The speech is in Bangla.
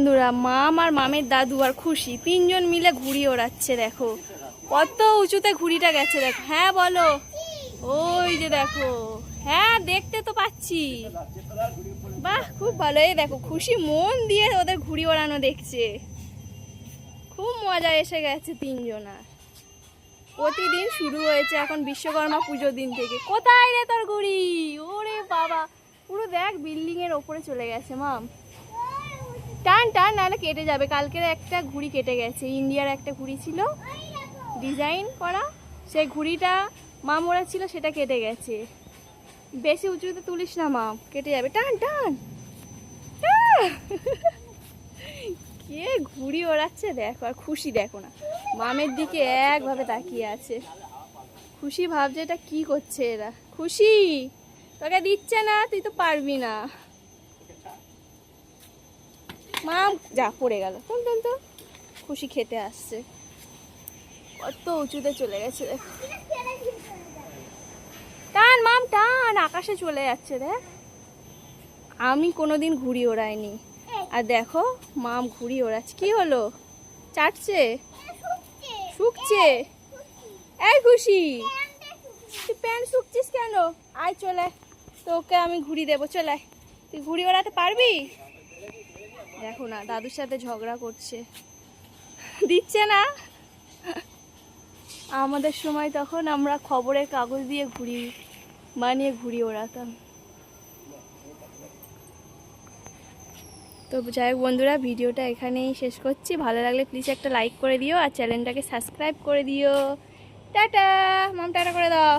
বন্ধুরা, মাম আর মামের দাদু আর খুশি তিনজন মিলে ঘুড়ি ওড়াচ্ছে, দেখো। কত উঁচুতে ঘুড়িটা গেছে, দেখো। হ্যাঁ বলো। ওই যে দেখো। হ্যাঁ দেখতে তো পাচ্ছি। বাহ, খুব ভালো। এই দেখো, খুশি মন দিয়ে ওদের ঘুড়ি ওড়ানো দেখছে। খুব মজা এসে গেছে তিনজনার প্রতিদিন শুরু হয়েছে এখন বিশ্বকর্মা পুজোর দিন থেকে। কোথায় রে তোর ঘুড়ি? ওরে বাবা। পুরো দেখ বিল্ডিং এর ওপরে চলে গেছে, মাম। টান টান নাহলে কেটে যাবে। কালকের একটা ঘুড়ি কেটে গেছে। ইন্ডিয়ার একটা ঘুড়ি ছিল। ডিজাইন করা। সেই ঘুড়িটা মাম ওরা ছিল, সেটা কেটে গেছে। বেশি উঁচুতে তুলিস না, মা। কেটে যাবে। টান টান। কে ঘুড়ি ওড়াচ্ছে, দেখো, আর খুশি দেখো না। মামের দিকে একভাবে তাকিয়ে আছে। খুশি ভাবছে, এটা কি করছে এরা? খুশি! তোকে দিচ্ছে না, তুই তো পারবি না। মাম, যা, পড়ে গেল। টুন টুন তো খুশি খেতে আসছে। কত উঁচুতে চলে গেছে টান, মাম, টান, আকাশে চলে যাচ্ছে, দেখ। আমি কোনোদিন ঘুড়ি ওড়াইনি। আর দেখো, মাম ঘুড়ি ওড়াচ্ছে। কি হলো? চাটছে? শুকছে? এই খুশি! তুই প্যান্ট শুকছিস কেন? আয়, চলে। তোকে আমি ঘুড়ি দেবো, চলে। তুই ঘুড়ি ওড়াতে পারবি? দেখো না, দাদুর সাথে ঝগড়া করছে। দিচ্ছে না। আমাদের সময় তখন আমরা খবরের কাগজ দিয়ে ঘুরি, বানিয়ে ঘুড়ি ওড়াতাম তো যাই বন্ধুরা, ভিডিওটা এখানেই শেষ করছি। ভালো লাগলে প্লিজ একটা লাইক করে দিও আর চ্যানেলটাকে সাবস্ক্রাইব করে দিও। টাটা! মাম টাটা করে দাও।